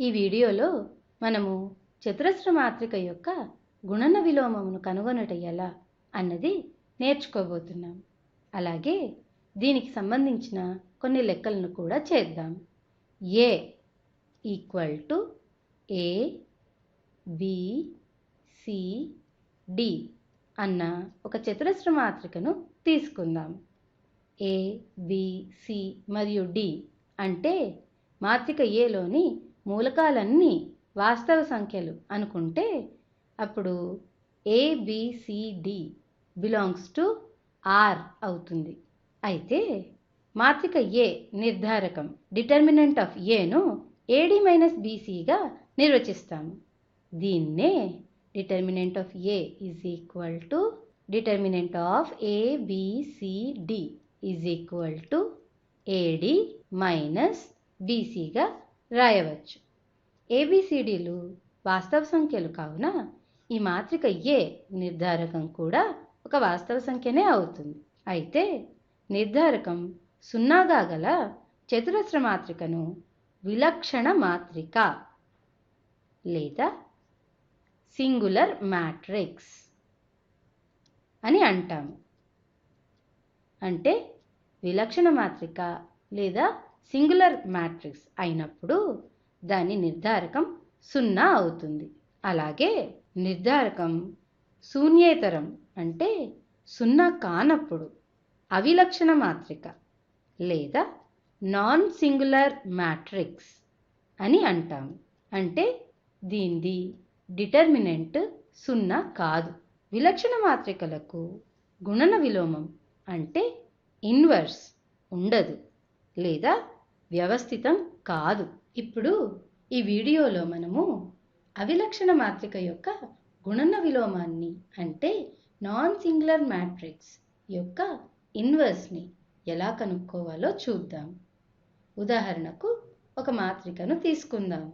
ఈ వీడియోలో మనము చతురస్ర మాత్రిక యొక్క గుణన విలోమమును కనుగొనట ఎలా అన్నది నేర్చుకోబోతున్నాం. అలాగే దీనికి సంబంధించిన కొన్ని లెక్కలను కూడా చేద్దాం. A equal to A B C D అన్న ఒక చతురస్ర మాత్రికను తీసుకుందాం. ఏ బి సి మరియు డి అంటే మాత్రిక ఏలోని మూలకాలన్నీ వాస్తవ సంఖ్యలు అనుకుంటే అప్పుడు ఏబిసిడి బిలాంగ్స్ టు ఆర్ అవుతుంది. అయితే మాత్రిక ఏ నిర్ధారకం డిటర్మినెంట్ ఆఫ్ ఏను ఏడి మైనస్ బీసీగా నిర్వచిస్తాము. దీన్నే determinant of A is equal to determinant of ABCD is equal to AD minus బీసీగా రాయవచ్చు. ఏబిసిడీలు వాస్తవ సంఖ్యలు కావున ఈ మాత్రిక ఏ నిర్ధారకం కూడా ఒక వాస్తవ సంఖ్యనే అవుతుంది. అయితే నిర్ధారకం సున్నాగా గల చతురస్ర మాత్రికను విలక్షణ మాత్రిక లేదా సింగులర్ మ్యాట్రిక్స్ అని అంటాము. అంటే విలక్షణ మాత్రిక లేదా సింగులర్ మ్యాట్రిక్స్ అయినప్పుడు దాని నిర్ధారకం సున్నా అవుతుంది. అలాగే నిర్ధారకం శూన్యేతరం అంటే సున్నా కానప్పుడు అవిలక్షణ మాత్రిక లేదా నాన్ సింగులర్ మ్యాట్రిక్స్ అని అంటాము అంటే దీనిది డిటర్మినెంట్ సున్నా కాదు. విలక్షణ మాత్రికలకు గుణన విలోమం అంటే ఇన్వర్స్ ఉండదు లేదా వ్యవస్థితం కాదు. ఇప్పుడు ఈ వీడియోలో మనము అవిలక్షణ మాత్రిక యొక్క గుణన విలోమాన్ని అంటే నాన్ సింగులర్ మ్యాట్రిక్స్ యొక్క ఇన్వర్స్ని ఎలా కనుక్కోవాలో చూద్దాం. ఉదాహరణకు ఒక మాత్రికను తీసుకుందాం.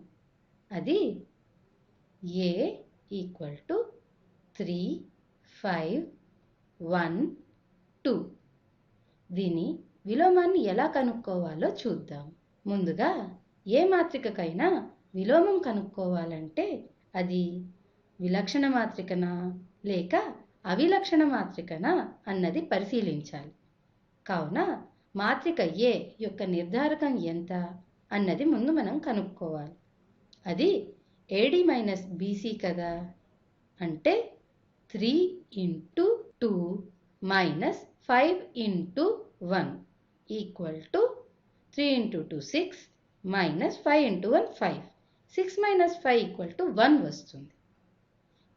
అది A equal to three five one two దీని విలోమాన్ని ఎలా కనుక్కోవాలో చూద్దాం. ముందుగా ఏ మాత్రికకైనా విలోమం కనుక్కోవాలంటే అది విలక్షణ మాత్రికనా లేక అవిలక్షణ మాత్రికనా అన్నది పరిశీలించాలి. కావున మాత్రిక ఏ యొక్క నిర్ధారకం ఎంత అన్నది ముందు మనం కనుక్కోవాలి. అది ఏడి మైనస్ బీసీ కదా? అంటే three into two minus five into one equal to three into two six minus five into one five. Six minus five equal to one వస్తుంది.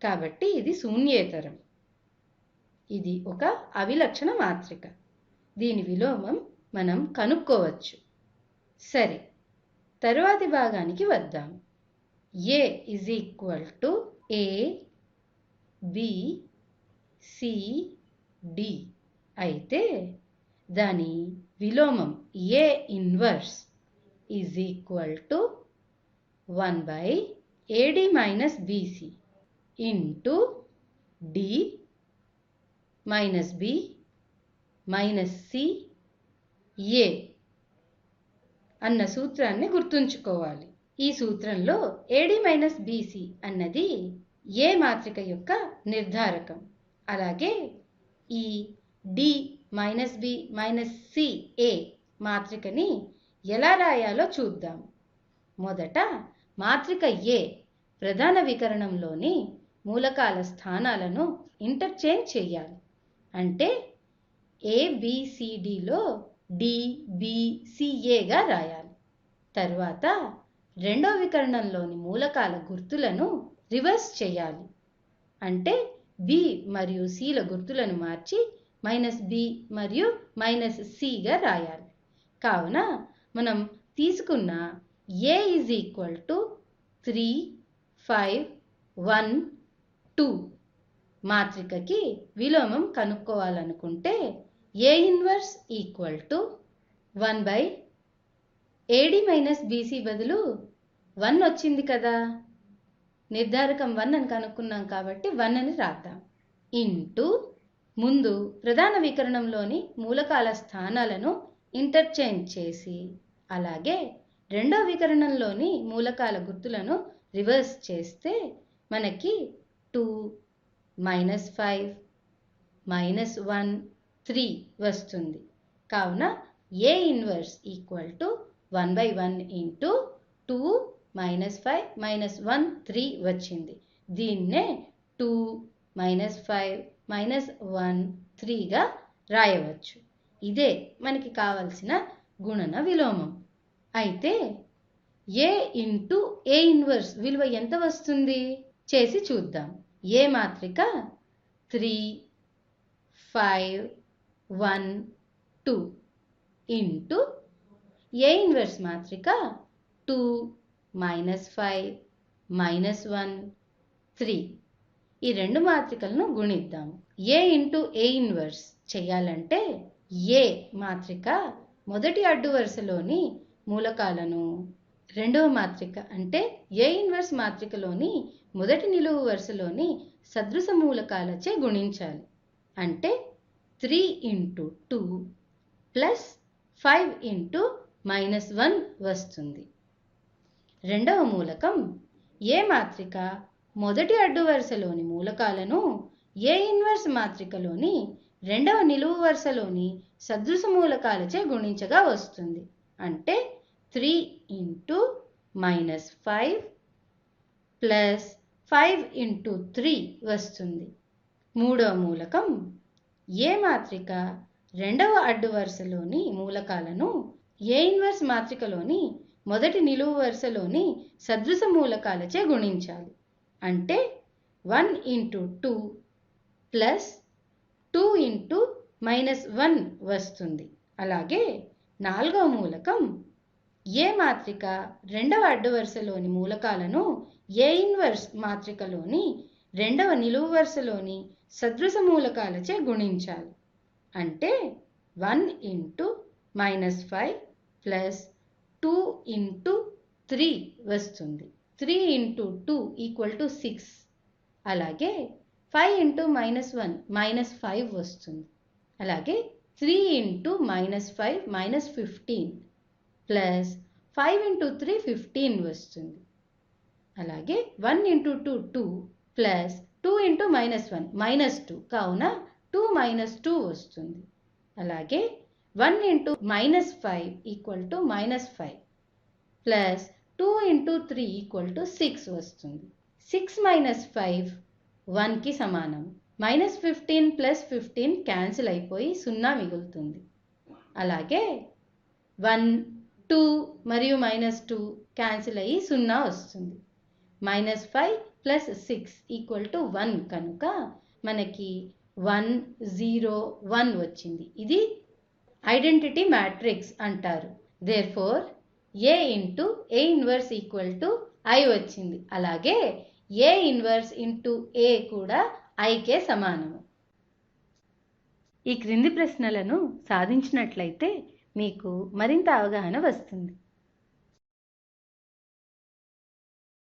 కాబట్టి ఇది శూన్యేతరం. ఇది ఒక అవిలక్షణ మాత్రిక. దీని విలోమం మనం కనుక్కోవచ్చు. సరే తరువాతి భాగానికి వద్దాం. A is equal to A B C D అయితే దాని విలోమం A inverse is equal to one by AD minus BC into D minus B minus C A అన్న సూత్రాన్ని గుర్తుంచుకోవాలి. ఈ సూత్రంలో ఏడి మైనస్ బీసీ అన్నది ఏ మాత్రిక యొక్క నిర్ధారకం. అలాగే ఈ D minus B minus CA మాత్రికని ఎలా రాయాలో చూద్దాం. మొదట మాత్రిక ఏ ప్రధాన వికరణంలోని మూలకాల స్థానాలను ఇంటర్చేంజ్ చేయాలి. అంటే ఏబిసిడిలో డిబిసిఏగా రాయాలి. తర్వాత రెండో వికరణంలోని మూలకాల గుర్తులను రివర్స్ చేయాలి. అంటే బి మరియు సిల గుర్తులను మార్చి మైనస్ బి మరియు మైనస్ సిగా రాయాలి. కావున మనం తీసుకున్న A is equal to three five one two మాత్రికకి విలోమం కనుక్కోవాలనుకుంటే A inverse equal to one by AD minus BC బదులు వన్ వచ్చింది కదా. నిర్ధారకం వన్ అని కనుక్కున్నాం కాబట్టి వన్ అని రాద్దాం. ఇంటూ ముందు ప్రధాన వికరణంలోని మూలకాల స్థానాలను ఇంటర్చేంజ్ చేసి అలాగే రెండో వికరణంలోని మూలకాల గుర్తులను రివర్స్ చేస్తే మనకి two minus five minus one three వస్తుంది. కావున A inverse equal to one by one into two minus five minus one three వచ్చింది. దీన్నే two minus five minus one త్రీగా రాయవచ్చు. ఇదే మనకి కావలసిన గుణన విలోమం. అయితే ఏ ఇంటూ ఏ ఇన్వర్స్ విలువ ఎంత వస్తుంది? చేసి చూద్దాం. ఏ మాత్రిక three five one two into A inverse మాత్రిక two minus five minus one three ఈ రెండు మాత్రికలను గుణిద్దాం. ఏ ఇంటూ ఏ ఇన్వర్స్ చేయాలంటే ఏ మాత్రిక మొదటి అడ్డు వరుసలోని మూలకాలను. రెండవ మాత్రిక అంటే ఏ ఇన్వర్స్ మాత్రికలోని మొదటి నిలువు వరుసలోని సదృశ మూలకాలచే గుణించాలి. అంటే three into two plus five into minus one వస్తుంది. రెండవ మూలకం ఏ మాత్రిక మొదటి అడ్డు వరుసలోని మూలకాలను ఏ ఇన్వర్స్ మాత్రికలోని రెండవ నిలువు వరుసలోని సదృశ మూలకాలచే గుణించగా వస్తుంది. అంటే three into minus five plus five into three వస్తుంది. మూడవ మూలకం ఏ మాత్రిక రెండవ అడ్డు వరుసలోని మూలకాలను ఏ ఇన్వర్స్ మాత్రికలోని మొదటి నిలువు వరుసలోని సదృశ మూలకాలచే గుణించాలి. అంటే one into two plus two into minus one వస్తుంది. అలాగే నాలుగవ మూలకం ఏ మాత్రిక రెండవ అడ్డు వరుసలోని మూలకాలను ఏ ఇన్వర్స్ మాత్రికలోని రెండవ నిలువు వరుసలోని సదృశ మూలకాలచే గుణించాలి. అంటే one into minus five plus two into three వస్తుంది. Three into two equal to six. అలాగే five into minus one minus five వస్తుంది. అలాగే three into minus five minus fifteen plus five into three fifteen వస్తుంది. అలాగే one into two two plus two into minus one minus two కావున two minus two వస్తుంది. అలాగే one into minus five equal to minus five plus two into three equal to six వస్తుంది. Six minus five వన్కి సమానం. Minus fifteen plus fifteen cancel అయిపోయి సున్నా మిగులుతుంది. అలాగే వన్ టూ మరియు మైనస్ టూ క్యాన్సిల్ అయ్యి సున్నా వస్తుంది. Minus five plus six equal to one కనుక మనకి వన్ జీరో వన్ వచ్చింది. ఇది ఐడెంటిటీ మ్యాట్రిక్స్ అంటారు. Therefore A into A inverse equal to I వచ్చింది. అలాగే ఏ ఇన్వర్స్ ఇంటూ ఏ కూడా ఐకే సమానము. ఈ క్రింది ప్రశ్నలను సాధించినట్లయితే మీకు మరింత అవగాహన వస్తుంది.